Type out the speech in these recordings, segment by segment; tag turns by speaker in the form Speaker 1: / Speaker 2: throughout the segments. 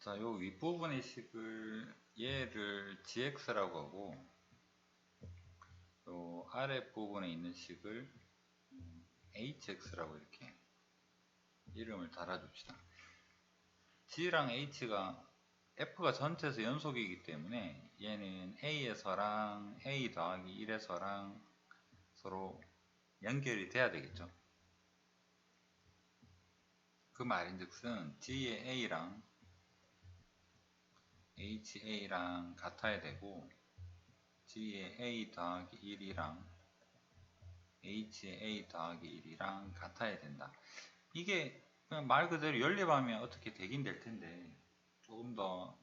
Speaker 1: 자, 요 윗부분의 식을 얘를 gx라고 하고 요 아랫부분에 있는 식을 hx라고 이렇게 이름을 달아줍시다. g랑 h가 f가 전체에서 연속이기 때문에 얘는 a에서랑 a 더하기 1에서랑 서로 연결이 돼야 되겠죠. 그 말인즉슨 g의 a랑 HA랑 같아야 되고 G의 A 더하기 1이랑 H의 A 더하기 1이랑 같아야 된다. 이게 그냥 말 그대로 연립하면 어떻게 되긴 될 텐데 조금 더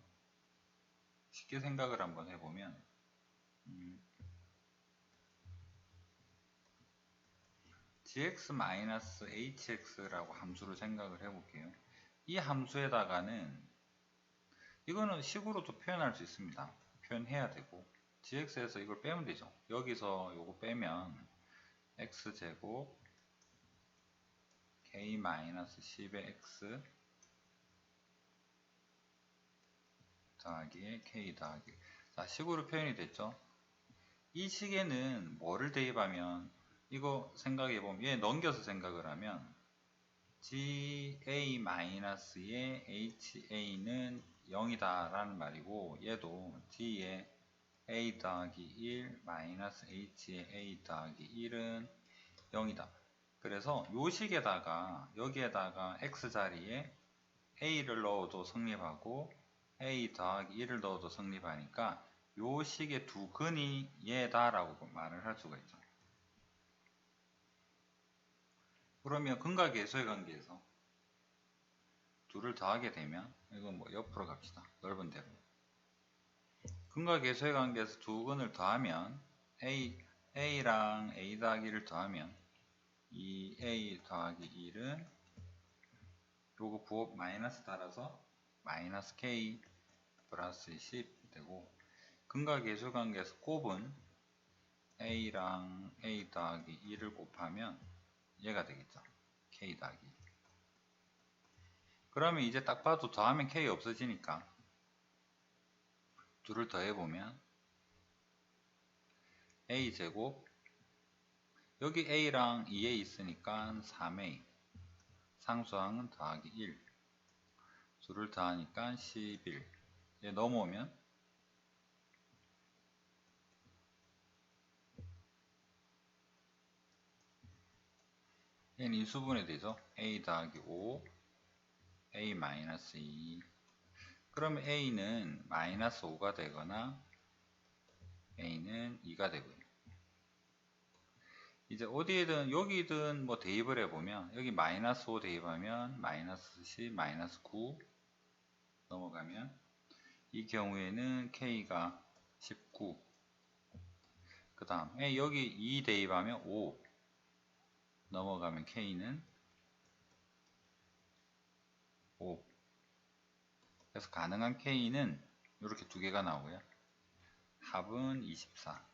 Speaker 1: 쉽게 생각을 한번 해보면 음, gx-hx라고 함수를 생각을 해볼게요. 이 함수에다가는 이거는 식으로도 표현할 수 있습니다. 표현해야 되고 gx에서 이걸 빼면 되죠. 여기서 요거 빼면 x제곱 k-10의 x 더하기 k 더하기 자 식으로 표현이 됐죠. 이 식에는 뭐를 대입하면 이거 생각해보면 얘 넘겨서 생각을 하면 ga-의 ha는 0이다 라는 말이고 얘도 g의 a 더하기 1 마이너스 h의 a 더하기 1은 0이다. 그래서 요 식에다가 여기에다가 x 자리에 a를 넣어도 성립하고 a 더하기 1을 넣어도 성립하니까 요 식의 두 근이 얘다 라고 말을 할 수가 있죠. 그러면 근과 계수의 관계에서 둘을 더하게 되면 이건 뭐 옆으로 갑시다. 넓은 대로. 근과 계수의 관계에서 두 근을 더하면 a, a랑 a 더하기 를 더하면 이 a 더하기 1은 요거 부호 마이너스 달아서 마이너스 k 플러스 10 되고 근과 계수 관계에서 곱은 a랑 a 더하기 1을 곱하면 얘가 되겠죠. k 더하기 그러면 이제 딱 봐도 더하면 k 없어지니까. 둘을 더해보면 a제곱 여기 a랑 2에 있으니까 3a 상수항은 더하기 1 둘을 더하니까 11 얘 넘어오면 얘는 인수분해 되죠 a 더하기 5 a 마이너스 2 그러면 a는 마이너스 5가 되거나 a는 2가 되고요. 이제 어디에든 여기든 뭐 대입을 해보면 여기 마이너스 5 대입하면 마이너스 10 마이너스 9 넘어가면 이 경우에는 k가 19 그 다음 여기 2 대입하면 5 넘어가면 k는 5 그래서 가능한 K는 이렇게 두 개가 나오고요. 합은 24